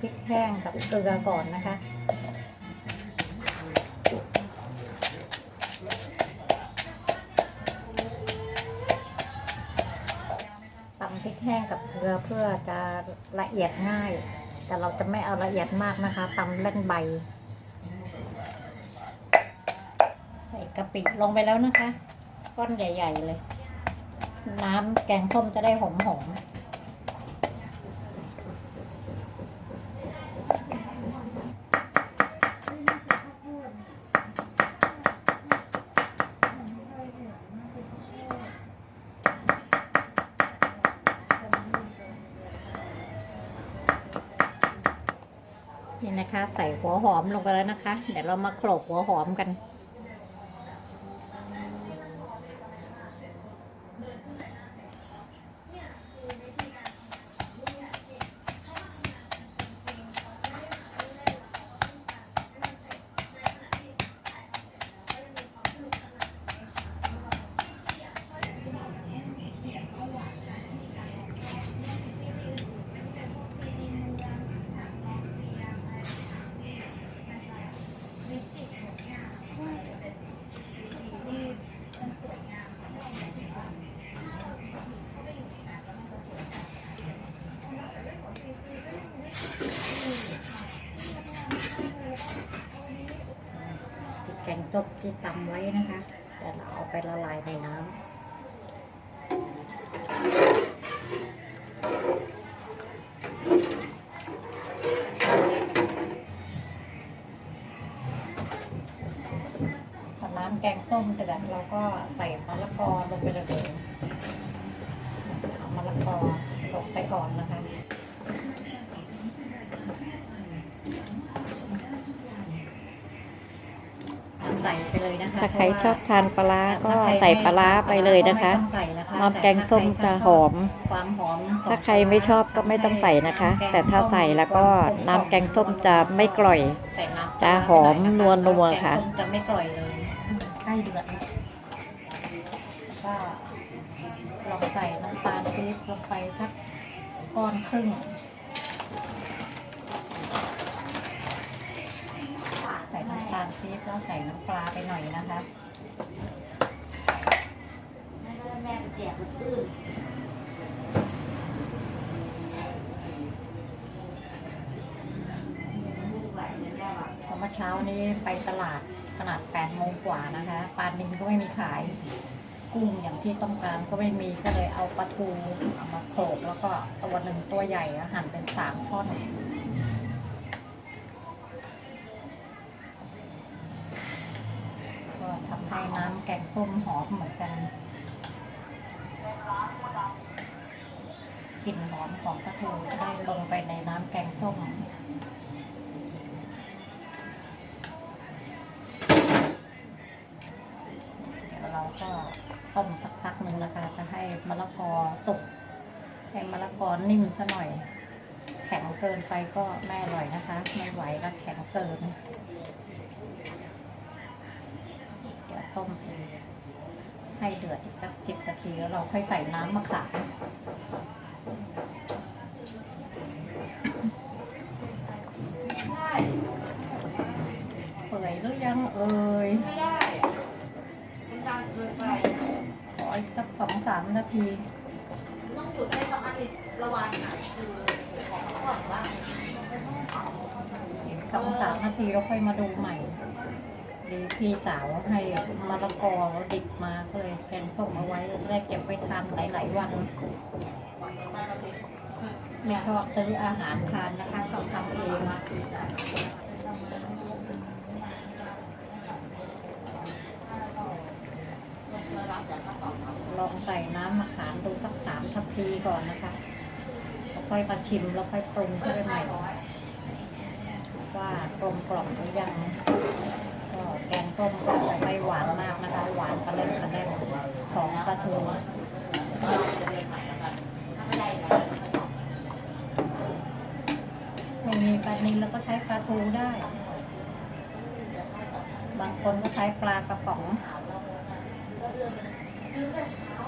พริกแห้งกับเกลือก่อนนะคะ ตำพริกแห้งกับเกลือเพื่อจะละเอียดง่าย แต่เราจะไม่เอาละเอียดมากนะคะตำเล่นใบ ใส่กะปิลงไปแล้วนะคะ ก้อนใหญ่ ๆ เลย น้ำแกงส้มจะได้หอมๆ นี่นะคะ ใส่หัวหอมลงไปแล้วนะคะ เดี๋ยวเรามาโขลกหัวหอมกัน ที่แกงส้มที่ตำไว้นะคะเดี๋ยวเราเอาไปละลายในน้ำพอน้ำแกงส้มเสร็จแล้วเราก็ใส่มะละกอลงไปเลยเอามะละกอลงไปก่อนนะคะ ใส่ไปเลยนะคะถ้าใครเพะว่ชอบทานปลาร้าก็ถ้าใครใส่ปลาร้าไปเลยนะคะไม่ต้องใส่นะคะน้ำแกงส้มจะหอม ความหอมของถ้าใครไม่ชอบก็ไม่ต้องใส่นะคะ แต่ถ้าใส่แล้วก็น้ำแกงส้มจะไม่กร่อยใส่น้ำจะหอมนัวๆค่ะแกงส้มจะไม่กร่อยเลยใกล้เดือดแล้วก็ลองใส่น้ำตาลปี๊บลงไปสักก้อนครึ่ง น้ำตาลปี๊บแล้วใส่น้ำปลาไปหน่อยนะคะเพราะเมื่อเช้านี้ไปตลาดขนาดแปดโมงกว่านะคะปลานินก็ไม่มีขาย กุ้งอย่างที่ต้องการก็ไม่มีก็เลยเอาปลาทูเอามาโขลกแล้วก็ตัวหนึ่งตัวใหญ่หั่นเป็นสามท่อน กงส้มหอมเหมือนกันกลิ่นหอมของปลาทูจะได้ลงไปในน้ำแกงส้มเดี๋ยวเราก็ต้มสักพักหนึ่งนะคะ จะให้มะละกอสุกให้มะละกอนิ่มซะหน่อย แข็งเกินไปก็ไม่อร่อยนะคะ ไม่ไหวแล้วแข็งเกินเดี๋ยวต้มอีก ให้เดือดอีกสักสิบนาทีแล้วเราค่อยใส่น้ำมะขามเปื่อยหรือยังเอ่ยไม่ได้มันดังเกินไปขออีกสักสองสามนาทีต้องหยุดให้สักอาทิตย์ละวันอะคือขอพักผ่อนบ้างอีกสองสามนาทีเราค่อยมาดูใหม่ ดีพี่สาวให้มะละกอดิบมาก็เลยแกงส้มเอาไว้ได้เก็บไว้ทานหลายๆวันไม่ชอบซื้ออาหารทานนะคะชอบทำเองลองใส่น้ำมะขามดูสักสามทัพพีก่อนนะคะแล้วค่อยมาชิมแล้วค่อยปรุงเข้าไปใหม่ ว่ากลมกล่อมหรือยัง ส้มจะไม่หวานมากนะคะหวานกระเล่นกระเล่นของปลาทูไม่มีปลานิลแล้วก็ใช้ปลาทูได้ บางคนก็ใช้ปลากระป๋อง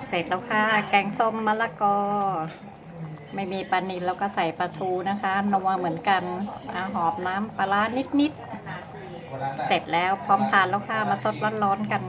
เสร็จแล้วค่ะ แกงส้มมะละกอ ไม่มีปลานิลเราก็ใส่ปลาทูนะคะนัวเหมือนกันอาหอมน้ำปลาร้านิดๆ เสร็จแล้วพร้อมทานแล้วค่ะมาสดร้อนๆกัน